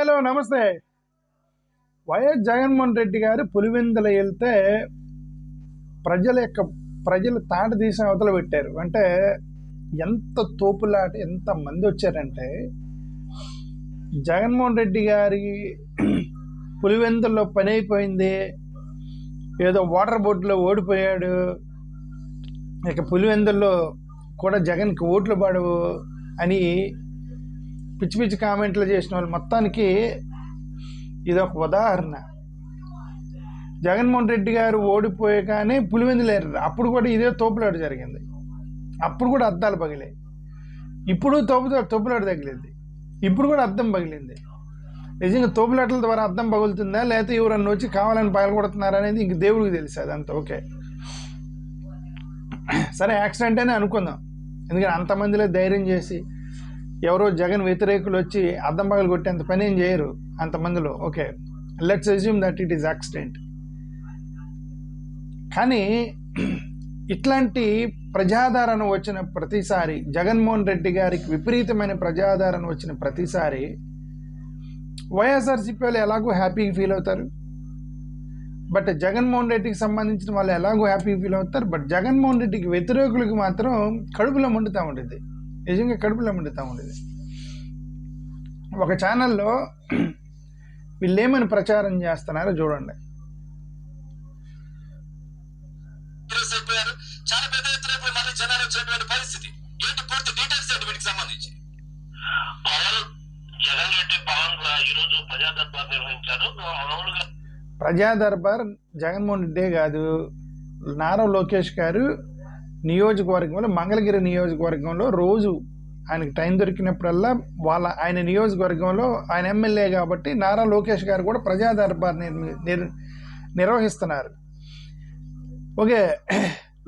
Hello నమస్తే. YS Jaganmohan Reddy గారు పులివెందుల వెళ్తే ప్రజల యొక్క ప్రజలు తాట తీసిన అవతల పెట్టారు. అంటే ఎంత తోపులాట ఎంత మంది వచ్చారంటే జగన్మోహన్ రెడ్డి గారి పులివెందుల్లో పని అయిపోయింది. ఏదో వాటర్ బోట్లో ఓడిపోయాడు. ఇక పులివెందుల్లో కూడా జగన్కి ఓట్లు పడవు అని పిచ్చి పిచ్చి కామెంట్లు చేసిన వాళ్ళు మొత్తానికి ఇది ఒక ఉదాహరణ. జగన్మోహన్ రెడ్డి గారు ఓడిపోయే కానీ పులివెందులేరు అప్పుడు కూడా ఇదే తోపులాట జరిగింది. అప్పుడు కూడా అద్దాలు పగిలాయి. ఇప్పుడు తోపు తోపులాట తగిలింది. ఇప్పుడు కూడా అద్దం పగిలింది. నిజంగా తోపులాటల ద్వారా అద్దం పగులుతుందా? లేకపోతే ఎవరన్నా వచ్చి కావాలని పగలగొడుతున్నారా అనేది ఇంక దేవుడికి తెలుసు అదంతా. ఓకే. సరే యాక్సిడెంట్ అని అనుకుందాం. ఎందుకంటే అంతమందిలో ధైర్యం చేసి ఎవరో జగన్ వ్యతిరేకులు వచ్చి అద్దం పగలు కొట్టేంత పని ఏం చేయరు అంతమందిలో. Okay. Let's assume that it is accident కానీ ఇట్లాంటి ప్రజాదరణ వచ్చిన ప్రతిసారి జగన్మోహన్ రెడ్డి గారికి విపరీతమైన ప్రజాదరణ వచ్చిన ప్రతిసారి వైఎస్ఆర్సీపీ వాళ్ళు ఎలాగో హ్యాపీగా ఫీల్ అవుతారు? బట్ జగన్మోహన్ రెడ్డికి సంబంధించిన వాళ్ళు ఎలాగో హ్యాపీగా ఫీల్ అవుతారు? బట్ జగన్మోహన్ రెడ్డికి వ్యతిరేకులకు మాత్రం కడుపులో మండుతూ ఉండేది నిజంగా కడుపులో మండుతూ ఉండేది. ఒక ఛానల్లో వీళ్ళు ఏమని ప్రచారం చేస్తున్నారో చూడండి. సీరియస్ అయిపోయారు చాలా పెద్ద ఎత్తున ఇప్పుడు మళ్ళీ జనాలు వచ్చినటువంటి పరిస్థితి. ఏంటి పూర్తి డీటెయిల్స్ ఏంటి వీటికి సంబంధించి? పవన్ జగన్ రెడ్డి పవన్ కూడా ఈ రోజు ప్రజా దర్బార్ నిర్వహించారు. మామూలుగా ప్రజా దర్బార్ జగన్మోహన్ రెడ్డే కాదు నారా లోకేష్ గారు నియోజకవర్గంలో మంగళగిరి నియోజకవర్గంలో రోజు ఆయనకు టైం దొరికినప్పుడల్లా వాళ్ళ ఆయన నియోజకవర్గంలో ఆయన ఎమ్మెల్యే కాబట్టి నారా లోకేష్ గారు కూడా ప్రజా దర్బార్ నిర్ నిర్వహిస్తున్నారు. ఓకే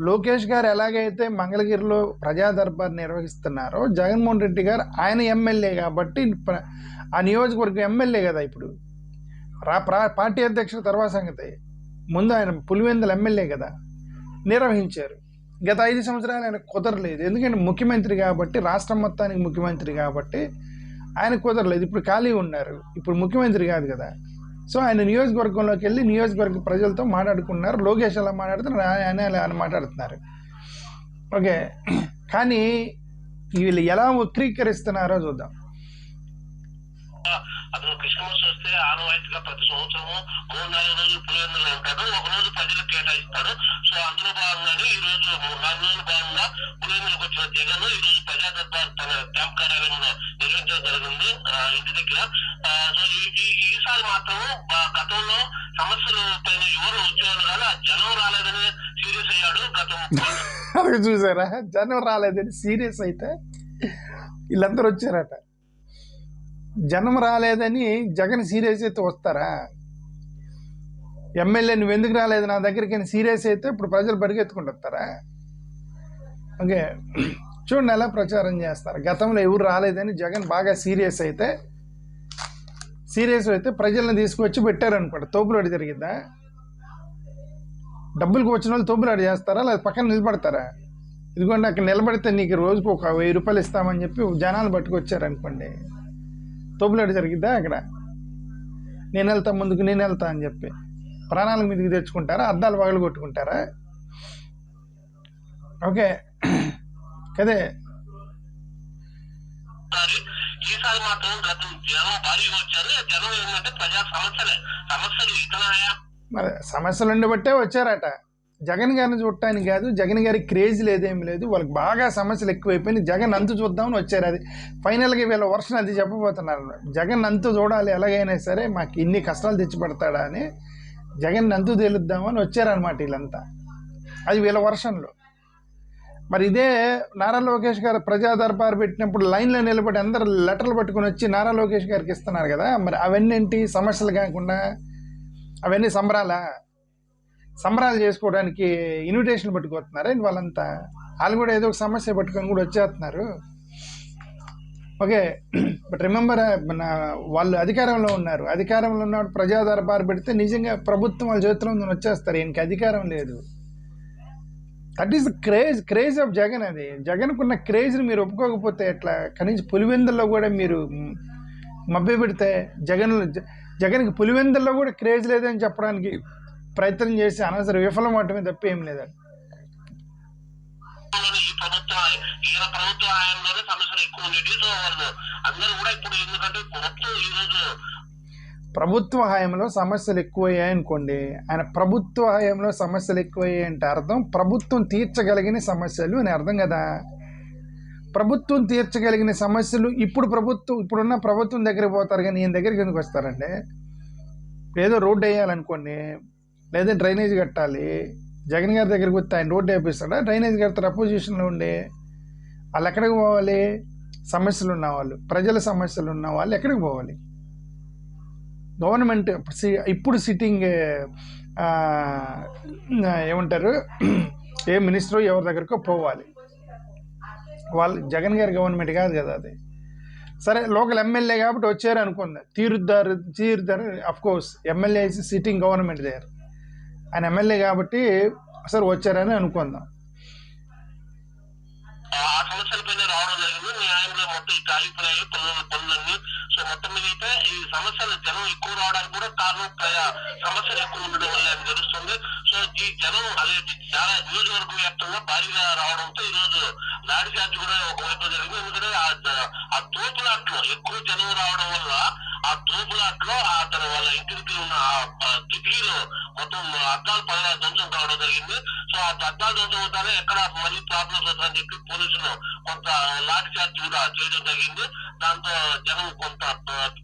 లోకేష్ గారు ఎలాగైతే మంగళగిరిలో ప్రజా దర్బార్ నిర్వహిస్తున్నారో జగన్మోహన్ రెడ్డి గారు ఆయన ఎమ్మెల్యే కాబట్టి ప్ర- ఆ నియోజకవర్గం ఎమ్మెల్యే కదా ఇప్పుడు. రా ప్రా- పార్టీ అధ్యక్షుడు తర్వాత సంగతి. ముందు ఆయన పులివెందుల ఎమ్మెల్యే కదా నిర్వహించారు. గత ఐదు సంవత్సరాలు ఆయన కుదరలేదు. ఎందుకంటే ముఖ్యమంత్రి కాబట్టి రాష్ట్రం మొత్తానికి ముఖ్యమంత్రి కాబట్టి ఆయన కుదరలేదు. ఇప్పుడు ఖాళీ ఉన్నారు. ఇప్పుడు ముఖ్యమంత్రి కాదు కదా. సో ఆయన నియోజకవర్గంలోకి వెళ్ళి నియోజకవర్గ ప్రజలతో మాట్లాడుకున్నారు లోకేష్ అలా మాట్లాడుతున్నారు. ఆయన ఆయన మాట్లాడుతున్నారు. ఓకే. కానీ వీళ్ళు ఎలా వక్రీకరిస్తున్నారో చూద్దాం. అతను క్రిస్మస్ వస్తే ఆనవాయితీగా ప్రతి సంవత్సరము మూడు నాలుగు రోజులు పులివెందులు ఉంటాడు ఒక రోజు ప్రజలకు కేటాయిస్తాడు సో అందులో భాగంగానే ఈ రోజు మూడు నాలుగు రోజులు భాగంగా పులివెందులకు వచ్చిన జగన్ ఈ రోజు ప్రజా తన క్యాంప్ కార్యాలయంలో నిర్వహించడం జరిగింది ఇంటి దగ్గర సో ఈ- ఈసారి మాత్రం గతంలో సమస్యలు పైన ఎవరు వచ్చేవాళ్ళు కానీ ఆ జనం రాలేదని సీరియస్ అయ్యాడు గతం చూసారా? జనం రాలేదని సీరియస్ అయితే వీళ్ళందరూ వచ్చారట. జనం రాలేదని జగన్ సీరియస్ అయితే వస్తారా? ఎమ్మెల్యే నువ్వు ఎందుకు రాలేదు? నా దగ్గరికి అని సీరియస్ అయితే ఇప్పుడు ప్రజలు పరిగెత్తుకుంటారా? వస్తారా ఓకే. చూడండి ఎలా ప్రచారం చేస్తారు. గతంలో ఎవరు రాలేదని జగన్ బాగా సీరియస్ అయితే సీరియస్ అయితే ప్రజలను తీసుకొచ్చి పెట్టారనుకోండి. తోపులాడి జరిగిద్దా డబ్బులకు వచ్చిన వాళ్ళు తోపులాడి చేస్తారా? లేదా పక్కన నిలబడతారా? ఇదిగోండి అక్కడ నిలబడితే నీకు రోజుకు ఒక వెయ్యి రూపాయలు ఇస్తామని చెప్పి జనాలు పట్టుకొచ్చారనుకోండి. తోపులాడి జరిగిద్దా అక్కడ? నేను వెళ్తా ముందుకు నేను వెళ్తా అని చెప్పి. ప్రాణాల మీదకి తెచ్చుకుంటారా? అద్దాలు పగలు కొట్టుకుంటారా ఓకే. కదే. ఈసారి ఈసారి మాత్రం గతం జనం భారీగా వచ్చారు. ఆ జనం ఏంటంటే ప్రజా సమస్యలే. సమస్యలు ఇతనాయా? మరి సమస్యలు ఉండబట్టే వచ్చారట. జగన్ గారిని చూడటానికి కాదు జగన్ గారి క్రేజ్ లేదేమి లేదు. వాళ్ళకి బాగా సమస్యలు ఎక్కువైపోయినాయి. జగన్ అంతు చూద్దామని వచ్చారు అది. ఫైనల్గా వీళ్ళ వర్షన్ అది చెప్పబోతున్నారు. జగన్ అంతు చూడాలి ఎలాగైనా సరే మాకు ఇన్ని కష్టాలు తెచ్చి పెడతాడా అని జగన్ అంతు తేలుద్దామని వచ్చారనమాట వీళ్ళంతా. అది వీళ్ళ వర్షంలో. మరి ఇదే నారా లోకేష్ గారు ప్రజా దర్బార్ పెట్టినప్పుడు లైన్లో నిలబడి అందరు లెటర్లు పట్టుకొని వచ్చి నారా లోకేష్ గారికి ఇస్తున్నారు కదా మరి అవన్నీ ఏంటి? సమస్యలు కాకుండా అవన్నీ సంబరాలా? సంబరాలు చేసుకోవడానికి ఇన్విటేషన్ పట్టుకొస్తున్నారా వాళ్ళంతా? వాళ్ళు కూడా ఏదో ఒక సమస్య పట్టుకొని కూడా వచ్చేస్తున్నారు. ఓకే బట్ రిమెంబర్ మన వాళ్ళు అధికారంలో ఉన్నారు. అధికారంలో ఉన్నప్పుడు ప్రజా దర్బారు పెడితే నిజంగా ప్రభుత్వం వాళ్ళ చేతిలో ఉందని వచ్చేస్తారు. ఈయనకి అధికారం లేదు. That is the craze craze of Jagan అది. జగన్కున్న క్రేజ్ని మీరు ఒప్పుకోకపోతే ఎట్లా? కనీసం పులివెందుల్లో కూడా మీరు మభ్య పెడితే జగన్ జగన్కి పులివెందుల్లో కూడా క్రేజ్ లేదని చెప్పడానికి ప్రయత్నం చేసి అనవసర విఫలం అవటమే తప్ప ఏం లేదండి. ప్రభుత్వం ఈయన ప్రభుత్వ హయాంలోనే సమస్యలు ఎక్కువ ఉండేవి సో వాళ్ళు. అందరూ కూడా ఇప్పుడు ఎందుకంటే మొత్తం ఈరోజు ప్రభుత్వ హయాంలో సమస్యలు ఎక్కువయ్యాయి అనుకోండి. ఆయన ప్రభుత్వ హయాంలో సమస్యలు ఎక్కువయ్యాయి అంటే అర్థం ప్రభుత్వం తీర్చగలిగిన సమస్యలు అని అర్థం కదా. ప్రభుత్వం తీర్చగలిగిన సమస్యలు ఇప్పుడు ప్రభుత్వం ఇప్పుడున్న ప్రభుత్వం దగ్గరికి పోతారు కానీ ఈయన దగ్గరికి ఎందుకు వస్తారండి? ఏదో రోడ్డు వేయాలనుకోండి లేదా డ్రైనేజ్ కట్టాలి జగన్ గారి దగ్గరికి వస్తే ఆయన రోడ్డు వేపిస్తాడా? డ్రైనేజ్ కడతారు అపోజిషన్లో ఉండే వాళ్ళు ఎక్కడికి పోవాలి? సమస్యలు ఉన్నవాళ్ళు ప్రజల సమస్యలు ఉన్న వాళ్ళు ఎక్కడికి పోవాలి? గవర్నమెంట్ సి- ఇప్పుడు సిట్టింగ్ ఏమంటారు? ఏ మినిస్టర్ ఎవరి దగ్గరకో పోవాలి. వాళ్ళు జగన్ గారి గవర్నమెంట్ కాదు కదా అది. సరే లోకల్ ఎమ్మెల్యే కాబట్టి వచ్చారు అనుకుంది. తీరుద్దారు తీరుద్దారు of course MLA sitting government దగ్గర ఆయన ఎమ్మెల్యే కాబట్టి సార్ వచ్చారని అనుకుందాం. ఆ సమస్యల పైన రావడం జరిగింది. న్యాయంలో మొత్తం ఈ కాగిపోయినాయి పనులు పనులన్నీ. సో మొత్తం మీద అయితే ఈ సమస్యలు జనం ఎక్కువ రావడానికి కూడా కారణం ప్రజా- సమస్యలు ఎక్కువ ఉండడం వల్ల అని తెలుస్తుంది. సో ఈ జనం అదే చాలా నియోజకవర్గ వ్యాప్తంగా భారీగా రావడంతో ఈ రోజు నాడి ఛార్జ్ కూడా ఒకవైపు జరిగింది. ఎందుకంటే ఆ- ఆ తోపులాట్లో ఎక్కువ జనం రావడం వల్ల ఆ తోపులాట్లో అతను వాళ్ళ ఇంటికి మొత్తం అద్దాలు పైన ధ్వంసం కావడం జరిగింది. సో ఆ అద్దాలు ధ్వంసం అవుతానే ఎక్కడ మళ్ళీ ప్రాబ్లమ్స్ అవుతాయని చెప్పి పోలీసులు కొంత లాఠీ చార్జ్ కూడా చేయడం జరిగింది. దాంతో జనం కొంత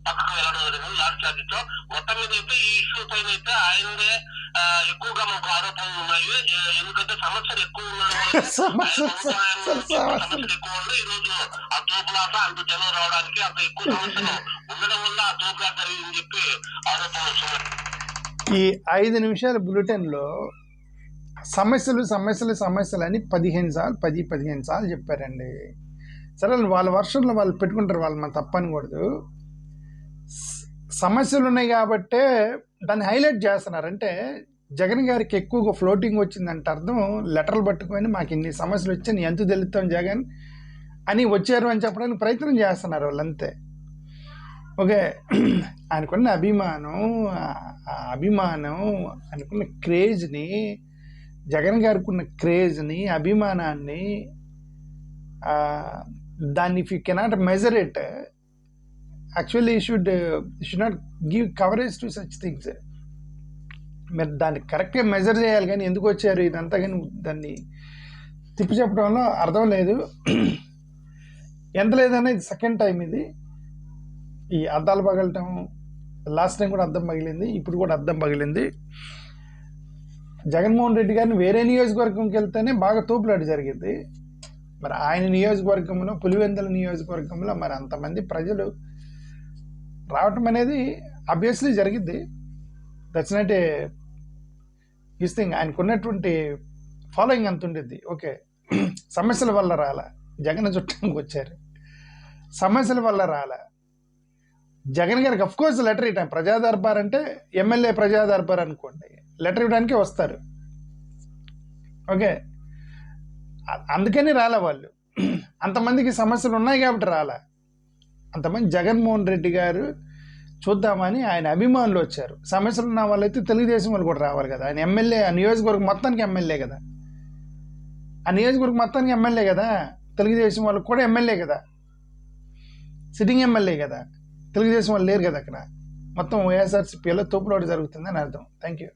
పక్కకు వెళ్ళడం జరిగింది లాఠీ చార్జ్తో. మొత్తం మీద అయితే ఈ ఇష్యూ పైన అయితే ఆయనదే ఎక్కువగా మాకు ఆరోపణలు ఉన్నాయి. ఎందుకంటే సమస్యలు ఎక్కువ సమస్యలు, ఎక్కువ ఈ రోజు ఆ తోపులాట అంత జనం రావడానికి అంత ఎక్కువ సమస్యలు ఉండడం వల్ల ఆ తోపులాట జరిగిందని చెప్పి ఆరోపణలు వస్తున్నాయి. ఈ ఐదు నిమిషాల బులెటిన్లో సమస్యలు సమస్యలు సమస్యలు అని పదిహేను సార్లు పది పదిహేను సార్లు చెప్పారండి. సరే వాళ్ళ వర్షంలో వాళ్ళు పెట్టుకుంటారు వాళ్ళు మనం తప్పనకూడదు. సమస్యలు ఉన్నాయి కాబట్టే దాన్ని హైలైట్ చేస్తున్నారు అంటే జగన్ గారికి ఎక్కువగా ఫ్లోటింగ్ వచ్చిందంటే అర్థం లెటర్లు పట్టుకొని మాకు ఇన్ని సమస్యలు వచ్చాయి ఎంత తెలుస్తాం జగన్ అని వచ్చారు అని చెప్పడానికి ప్రయత్నం చేస్తున్నారు వాళ్ళంతే. ఓకే. ఆయనకున్న అభిమానం అభిమానం ఆయనకున్న క్రేజ్ని జగన్ గారికి ఉన్న క్రేజ్ని అభిమానాన్ని దాన్ని if you cannot measure it actually should should not give coverage to such things మీరు దాన్ని కరెక్ట్గా మెజర్ చేయాలి కానీ ఎందుకు వచ్చారు? ఇదంతా కానీ దాన్ని తిప్పి చెప్పడంలో అర్థం లేదు. ఎంత లేదన్నా ఇది సెకండ్ టైం ఇది. ఈ అద్దాలు పగలటం లాస్ట్ టైం కూడా అద్దం పగిలింది ఇప్పుడు కూడా అద్దం పగిలింది. జగన్మోహన్ రెడ్డి గారిని వేరే నియోజకవర్గంకి వెళ్తేనే బాగా తోపులాట జరిగింది. మరి ఆయన నియోజకవర్గంలో పులివెందుల నియోజకవర్గంలో మరి అంతమంది ప్రజలు రావటం అనేది అబ్వియస్లీ జరిగింది. That's not a this thing ఆయనకు ఉన్నటువంటి ఫాలోయింగ్ అంత ఉండేది ఓకే సమస్యల వల్ల రాలా. జగన్ చుట్టానికి వచ్చారు. సమస్యల వల్ల రాలా. జగన్ గారికి అఫ్ కోర్స్ లెటర్ ఇవ్వటం. ప్రజా దర్బార్ అంటే ఎమ్మెల్యే ప్రజా దర్బార్ అనుకోండి. లెటర్ ఇవ్వడానికి వస్తారు. ఓకే? అందుకని రాలే వాళ్ళు. అంతమందికి సమస్యలు ఉన్నాయి కాబట్టి రాలే. అంతమంది జగన్మోహన్ రెడ్డి గారు చూద్దామని ఆయన అభిమానులు వచ్చారు. సమస్యలు ఉన్న వాళ్ళైతే తెలుగుదేశం వాళ్ళు కూడా రావాలి కదా. ఆయన ఎమ్మెల్యే ఆ నియోజకవర్గం మొత్తానికి ఎమ్మెల్యే కదా. ఆ నియోజకవర్గం మొత్తానికి ఎమ్మెల్యే కదా. తెలుగుదేశం వాళ్ళకి కూడా ఎమ్మెల్యే కదా. సిట్టింగ్ ఎమ్మెల్యే కదా. తెలుగుదేశం వాళ్ళు లేరు కదా అక్కడ. మొత్తం వైఎస్ఆర్సీపీలో తోపులోటు జరుగుతుందని అర్థం. Thank you